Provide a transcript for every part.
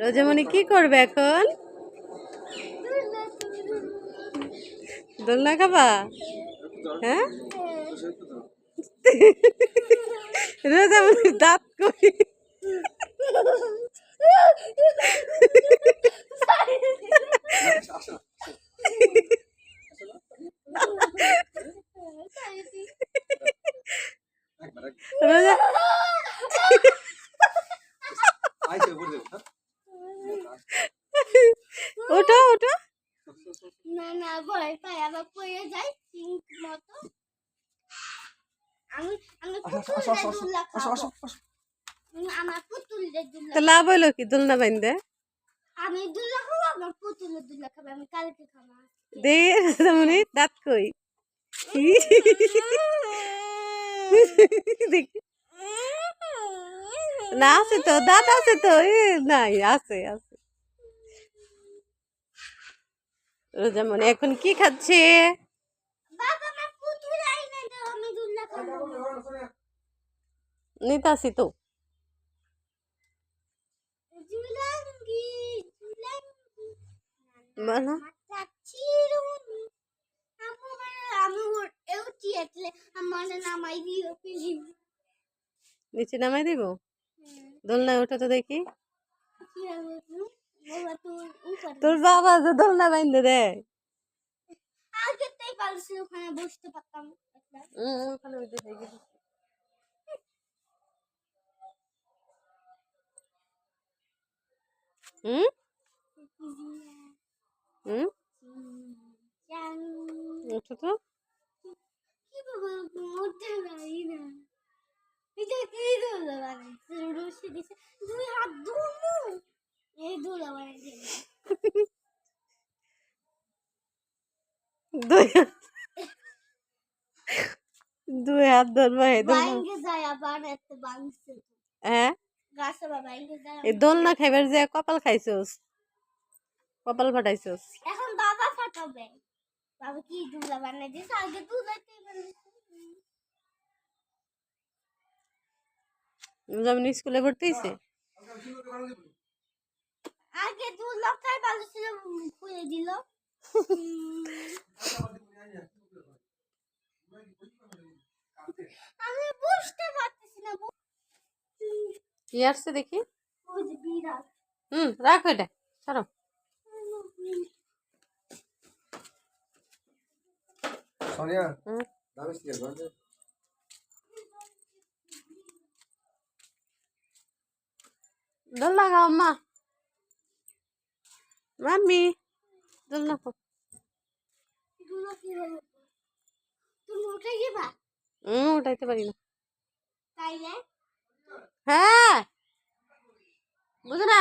রোজামণি কি করবে এখন? দোলনা খাবা? হ্যাঁ? রোজামণি দাঁত কই রোজা ওঠো ওঠো না না ভয় পাই আবার পড়ে যাই মতো। আমি আমি খাব। আমার তো লাভ কি দোলনা বাইন্দে? আমি দুলা খাব আমার পুতুলের খাব আমি কালকে খাব। দে দাঁত কই? দেখি। না আছে তো দাঁত আছে তো এ নাই আছে আছে। ওর এও চিয়েতলে আমার নামাই দিও প্লিজ নিচে নামাই দিব? দোলনায় ওঠো তো দেখি। কি তোর বাবা যে দোলনা বাইন্দে দেয় ওখানে বসতে পারতাম। ওখানে হুম হুম ওঠো তো কি বাবা মোটা নাই না এটা কি দোলা বানাইছে রশি দিছে দুই হাত ধরবো এই দোলা বানাইছে দুই হাত ধরবো হ্যাঁ? এই দোলনা খাইবার যে কপাল খাইছোস কপাল ফাটাইছোস। এখন বাবা ফাটাবে। বাবা কি দুলা বানাই দিছে? আগে দুলাতে যেমন স্কুলে ভর্তি হয়েছে আগে দু লক্ষার ভালো ছিল খুলে দিল। আমি বুঝতে পারতেছি না বু- কি আসছে দেখি? ওই যে বিড়াল। হুম রাখো এটা সরো সোনিয়া হুম? মা। মাম্মি হলো? তুমি উঠে গেবা? হুম উঠাইতে পারি না তাই না হ্যাঁ বুঝো না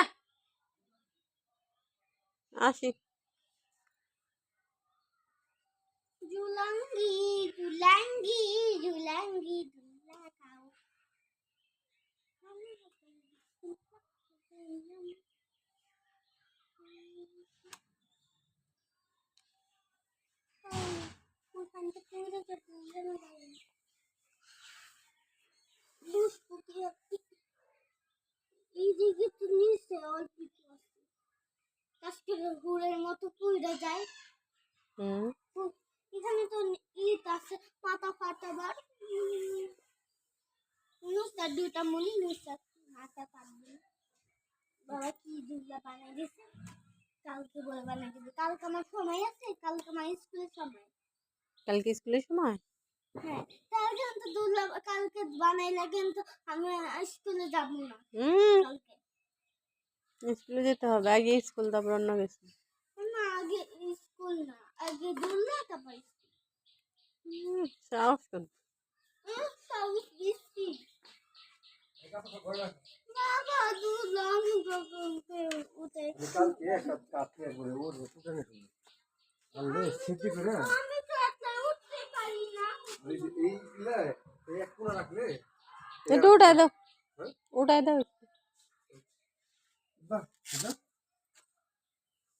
আসি জুলাঙ্গি জুলাঙ্গি জুলাঙ্গি দুলা খাও ওখানটা গুড়ের মতো পুড়ে যায়। হুম। এখানে তো ইট আছে পাতা ফাটাবার নুসরাত দুটা মনি নুসরাত মাথা কাটবে বাবা কি দুর্গা বানাই দিছে? কালকে বলে বানাই দিবে। কালকে আমার সময় আছে কালকে আমার স্কুলের সময়। কালকে স্কুলের সময়? হ্যাঁ তার জন্য তো দুর্গা কালকে বানাইলে কিন্তু আমি স্কুলে যাব না। হুম। কালকে। স্কুলে যেতে হবে। আগে স্কুল তারপর অন্য কিছু। না আগে স্কুল না আগে দুর্গা তারপর হুম, সাহস কর স্কুল সাউথ বেশি বাবা দুর্গা আমি বাবাকে উঠে কালকে একটা কাছে করে ওর ওষুধটা নিয়ে আরে সিটি করে আমি তো একটা উঠতে পারি না। এই যে এই গুলা এই এক কোণা রাখলে একটু উঠাই দাও। হ্যাঁ? উঠাই দাও। একটু। বাহ বুঝা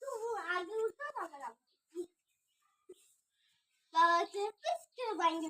তো আগে উঠতে পারবে না বাবা চেপে বাইঙ্গে